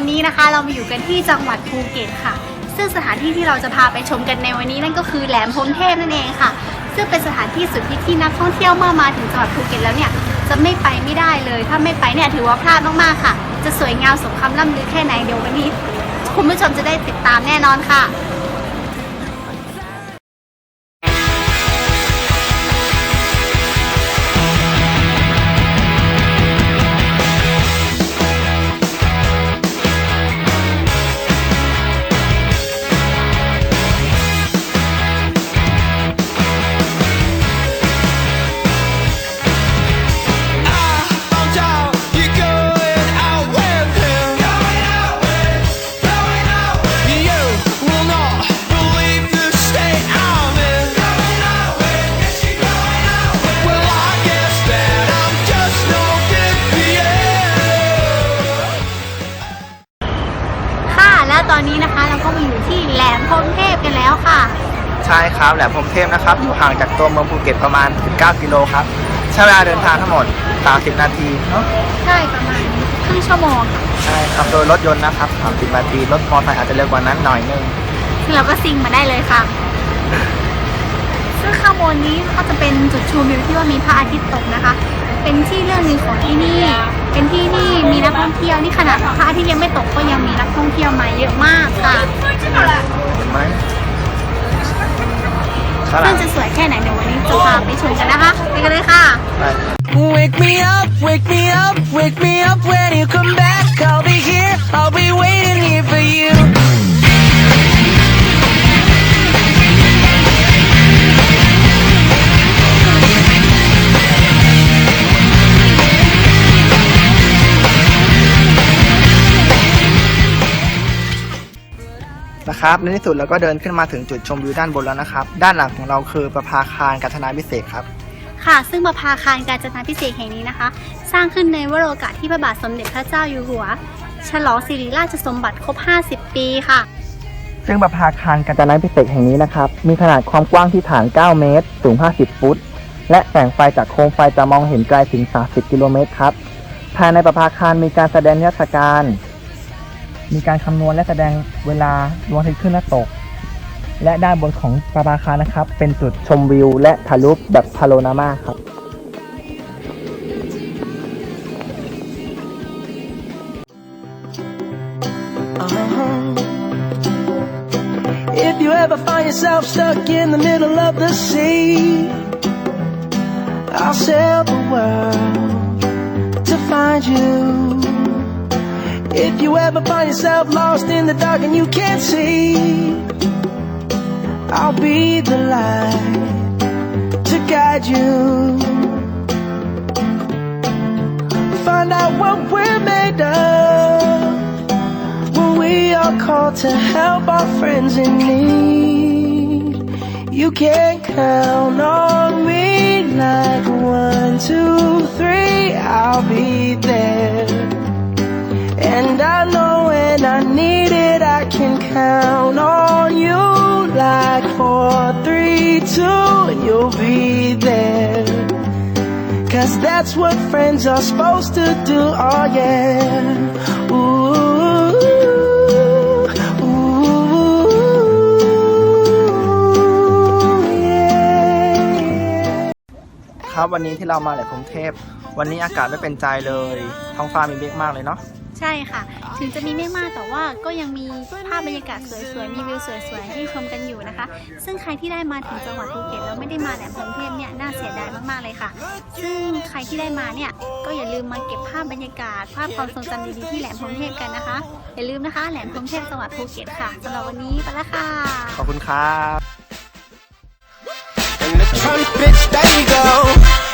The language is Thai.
วันนี้นะคะ เรามาอยู่กันที่จังหวัดภูเก็ตค่ะ ซึ่งสถานที่ที่เราจะพาไปชมกันในวันนี้นั่นก็คือแหลมพรหมเทพนั่นเองค่ะ ซึ่งเป็นสถานที่สุดที่ที่นักท่องเที่ยวเมื่อมาถึงจังหวัดภูเก็ตแล้วเนี่ยจะไม่ไปไม่ได้เลย ถ้าไม่ไปเนี่ยถือว่าพลาดมากๆค่ะ จะสวยงามสมคำล่ำลือแค่ไหนเดี๋ยววันนี้ คุณผู้ชมจะได้ติดตามแน่นอนค่ะ กันแล้วค่ะใช่ครับแหลมพรหมเทพนะครับอยู่ห่างจากตัวเมืองภูเก็ตประมาณ 19 กิโลครับใช้เวลาเดินทางทั้งหมด 30 นาทีเนาะใช่ประมาณครึ่งชั่วโมงค่ะใช่ครับโดยรถยนต์นะครับ30นาทีรถมอเตอร์ไซค์อาจจะเร็วกว่านั้นหน่อยนึงซึ่งเราก็ซิงมาได้เลยค่ะ ซึ่งข้างบนนี้ก็จะเป็นจุดชมวิวที่ว่ามีพระอาทิตย์ตกนะคะ เป็นที่เรื่องหนึงของที่นี่ เป็นที่ที่มีนักท่องเที่ยวนี่ขนาดพระอาทิตย์ยังไม่ตกก็ยังมีนักท่องเที่ยวมาเยอะมากค่ะเห็น ไหมข้างหซึ่ลังงจะสวยแค่ไหนเดี๋ยววันนี้จะพาไปชมกันนะคะไปกันเลยค่ะไป Wake me up, wake me up, wake me up when you come back. I'll be นะครับในที่สุดเราก็เดินขึ้นมาถึงจุดชมวิวด้านบนแล้วนะครับ ด้านหลังของเราคือประภาคารกัฒนาพิเศษกครับ ค่ะ ซึ่งประภาคารการจนาพิเศษกแห่งนี้นะคะ สร้างขึ้นในวโรกาสที่พระบาทสมเด็จพระเจ้าอยู่หัว ฉลองสิริราชสมบัติครบ 50 ปีค่ะ ซึ่งประภาคารกัจนาพิเศษกแห่งนี้นะครับ มีขนาดความกว้างที่ฐาน 9 เมตร สูง 50 ฟุต และแสงไฟจากโคมไฟจะมองเห็นไกลถึง 30 กิโลเมตรครับ ภายในประภาคารมีการแสดงนิทรรศการ มีการคำนวณและแสดงเวลาดวงอาทิตย์ขึ้นและตก และด้านบนของประภาคานะครับ เป็นจุดชมวิว และถ่ายรูปแบบพาโลนามาครับ I'll sail the world to find you. If you ever find yourself lost in the dark and you can't see, I'll be the light to guide you. Find out what we're made of when we are called to help our friends in need. You can count on me like one, two, three, I'll be there. Can count on you like four, three, two, and you'll be there. Cause that's what friends are supposed to do, oh yeah. Ooh, ooh, yeah. ครับวันนี้ที่เรามาแหลมพรหมเทพ วันนี้อากาศไม่เป็นใจเลย ท้องฟ้ามีเมฆมากเลยเนาะ ใช่ค่ะ ถึงจะมีไม่มากแต่ว่าก็ยังมีภาพบรรยากาศสวยๆ มีวิวสวยๆ ให้ชมกันอยู่นะคะ ซึ่งใครที่ได้มาถึงจังหวัดภูเก็ตแล้วไม่ได้มาแหลมพรหมเทพเนี่ยน่าเสียดายมากๆเลยค่ะ ซึ่งใครที่ได้มาเนี่ยก็อย่าลืมมาเก็บภาพบรรยากาศ ภาพความทรงจำดีๆที่แหลมพรหมเทพกันนะคะ อย่าลืมนะคะแหลมพรหมเทพจังหวัดภูเก็ตค่ะสำหรับวันนี้ไปละค่ะ ขอบคุณครับ And the trumpets, they